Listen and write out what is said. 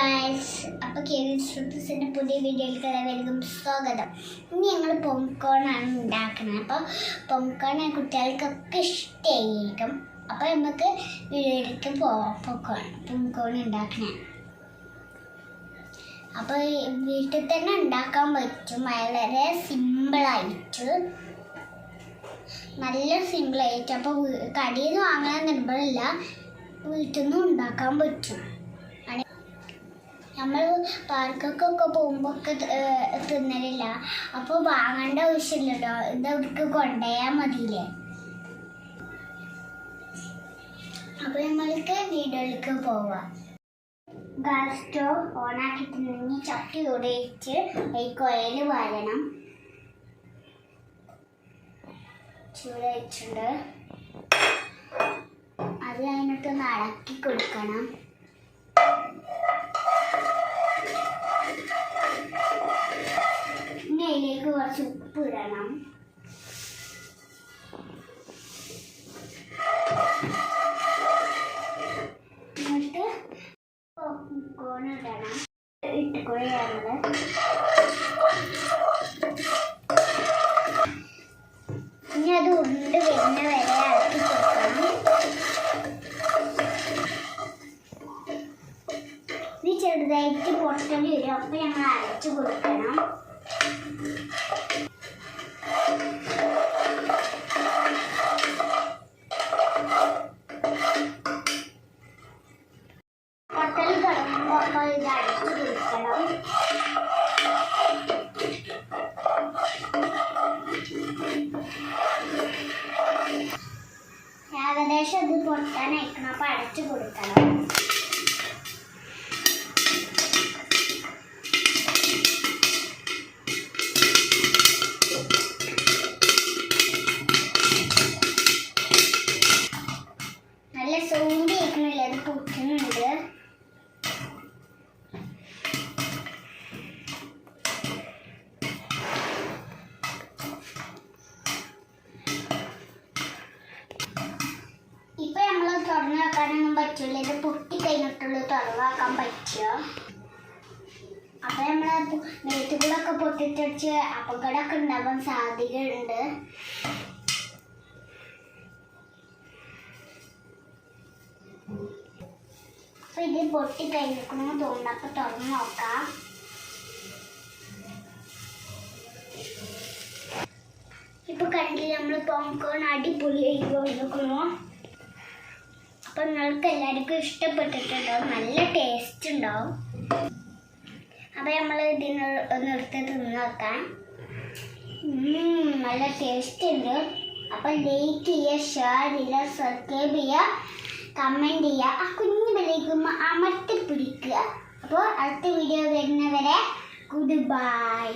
Guys അപ്പോൾ കേരളത്തിന്റെ പുതിയ വീഡിയോയിലേക്ക് എല്ലാവർക്കും സ്വാഗതം. ഇനി ഞങ്ങൾ പോംകോൺ ആണ് ഉണ്ടാക്കുന്നത്. അപ്പോൾ പോംകോൺ കുട്ടികൾക്കൊക്കെ ഇഷ്ടമായിരിക്കും അപ്പോൾ നമുക്ക് വീഡിയോയിലേക്ക് പോവാം. പൊക്കോൺ പൊങ്കോൺ ഉണ്ടാക്കണേ. അപ്പോൾ വീട്ടിൽ തന്നെ ഉണ്ടാക്കാൻ പറ്റും. വളരെ സിമ്പിളായിട്ട് നല്ല സിമ്പിളായിട്ട് അപ്പോൾ കടയിൽ നിന്ന് വാങ്ങാൻ നിർബന്ധമില്ല. വീട്ടിൽ നിന്നും ഉണ്ടാക്കാൻ പറ്റും. നമ്മൾ പാർക്കൊക്കെ പോകുമ്പോൾ ഒക്കെ തിന്നലില്ല. അപ്പോൾ വാങ്ങേണ്ട ആവശ്യമില്ലല്ലോ. ഇത് അവർക്ക് കൊണ്ടുപോയാൽ മതിയില്ലേ? അപ്പോൾ നമ്മൾക്ക് വീടുകളിലേക്ക് പോവാം. ഗ്യാസ് സ്റ്റോവ് ഓണാക്കിയിട്ടുണ്ടെങ്കിൽ ചട്ടി ഉടയിച്ച് ഈ കൊയൽ വരണം. ചൂടയിട്ടുണ്ട് അത് കഴിഞ്ഞിട്ടൊന്ന് അടക്കി കൊടുക്കണം. കുറച്ച് ഉപ്പ് ഇടണം എന്നിട്ട് കോൺ ഇടണം. ഇട്ട് കുഴയാണത് ഇനി അത് ഉരുണ്ട് വരെ ചെറുതായിട്ട് പൊട്ടൽ വരും. അപ്പൊ ഞങ്ങൾ അരച്ചു കൊടുക്കണം. ഏകദേശം ഇത് പൊട്ടാനയക്കണം അപ്പോൾ അടച്ചു കൊടുക്കണം. തുറന്നു വെക്കാനൊന്നും പറ്റില്ല ഇത് പൊട്ടി കഴിഞ്ഞിട്ടുള്ളൂ തുറവാക്കാൻ പറ്റുക. അപ്പൊ നമ്മളെ നെയ്ത്തുകളൊക്കെ പൊട്ടിച്ചടിച്ച് അപകടമൊക്കെ ഉണ്ടാവാൻ സാധ്യതയുണ്ട്. അപ്പൊ ഇത് പൊട്ടി കഴിഞ്ഞിരിക്കുന്നു തോന്നുന്നു. തുറന്നു നോക്കാം. ഇപ്പൊ കണ്ടില്ല നമ്മൾ പോംകോൺ അടിപൊളിയായി കൊണ്ടിരിക്കുന്നു അപ്പൊ നിങ്ങൾക്ക് എല്ലാവർക്കും ഇഷ്ടപ്പെട്ടിട്ടുണ്ടാവും നല്ല ടേസ്റ്റ് ഉണ്ടാവും. അപ്പൊ നമ്മൾ ഇതിന് നിർത്തി തിന്ന് നോക്കാം നല്ല ടേസ്റ്റ് ഉണ്ട്. അപ്പൊ ലൈക്ക് ചെയ്യുക ഷെയർ ചെയ്യുക സബ്സ്ക്രൈബ് ചെയ്യുക കമന്റ് ചെയ്യുക ആ കുഞ്ഞു വിളിക്കുമ്പോൾ അമർത്തി പിടിക്കുക അപ്പോൾ അടുത്ത വീഡിയോ വരുന്നവരെ ഗുഡ് ബൈ